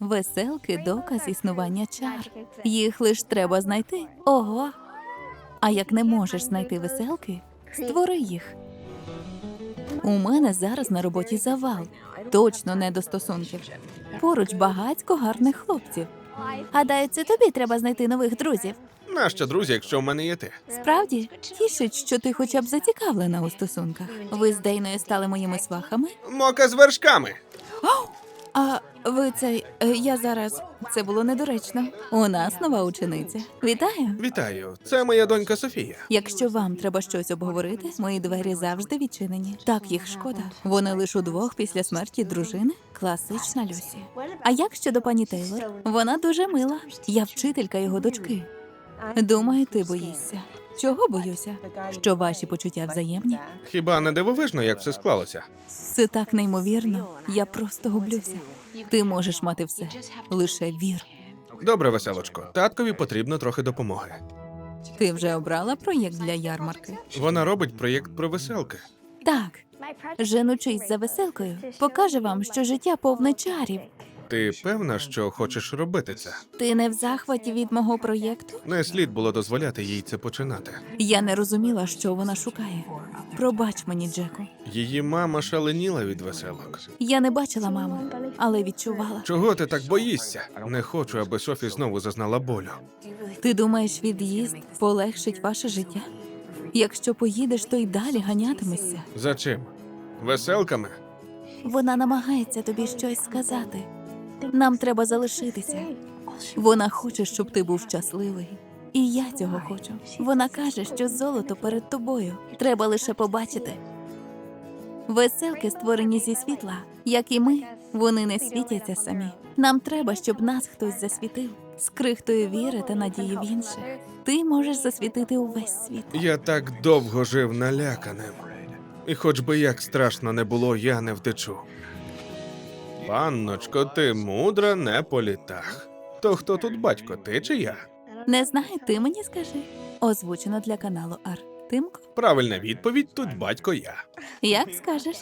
Веселки доказ існування чар. Їх лиш треба знайти. Ого. А як не можеш знайти веселки, створи їх. У мене зараз на роботі завал. Точно не до стосунків. Поруч багатько гарних хлопців. Гадаю, це тобі треба знайти нових друзів. Нащо, друзі, якщо в мене є ти? Справді, тішить, що ти хоча б зацікавлена у стосунках. Ви з Дейною стали моїми свахами. Мока з вершками. А ви цей. е, Я зараз. Це було недоречно. У нас нова учениця. Вітаю! Вітаю, це моя донька Софія. Якщо вам треба щось обговорити, мої двері завжди відчинені. Так їх шкода. Вони лише удвох після смерті дружини. Класична Люсі. А як щодо пані Тейлор? Вона дуже мила. Я вчителька його дочки. Думаю, ти боїшся. Чого боюся? Що ваші почуття взаємні? Хіба не дивовижно, як все склалося? Це так неймовірно. Я просто гублюся. Ти можеш мати все. Лише вір. Добре, веселочко. Таткові потрібно трохи допомоги. Ти вже обрала проєкт для ярмарки? Вона робить проєкт про веселки. Так, женучись за веселкою, покаже вам, що життя повне чарів. Ти певна, що хочеш робити це? Ти не в захваті від мого проєкту? Не слід було дозволяти їй це починати. Я не розуміла, що вона шукає. Пробач мені, Джеку. Її мама шаленіла від веселок. Я не бачила маму, але відчувала. Чого ти так боїшся? Не хочу, аби Софі знову зазнала болю. Ти думаєш, від'їзд полегшить ваше життя? Якщо поїдеш, то й далі ганятимешся. За чим? Веселками? Вона намагається тобі щось сказати. Нам треба залишитися. Вона хоче, щоб ти був щасливий. І я цього хочу. Вона каже, що золото перед тобою. Треба лише побачити. Веселки створені зі світла, як і ми, вони не світяться самі. Нам треба, щоб нас хтось засвітив, з крихтою віри та надії в інших. Ти можеш засвітити увесь світ. Я так довго жив наляканим. І хоч би як страшно не було, я не втечу. Панночко, ти мудра не по літах. То хто тут батько, ти чи я? Не знаю, ти мені скажи. Озвучено для каналу Ар. Тимко, Правильна відповідь тут батько я. як скажеш?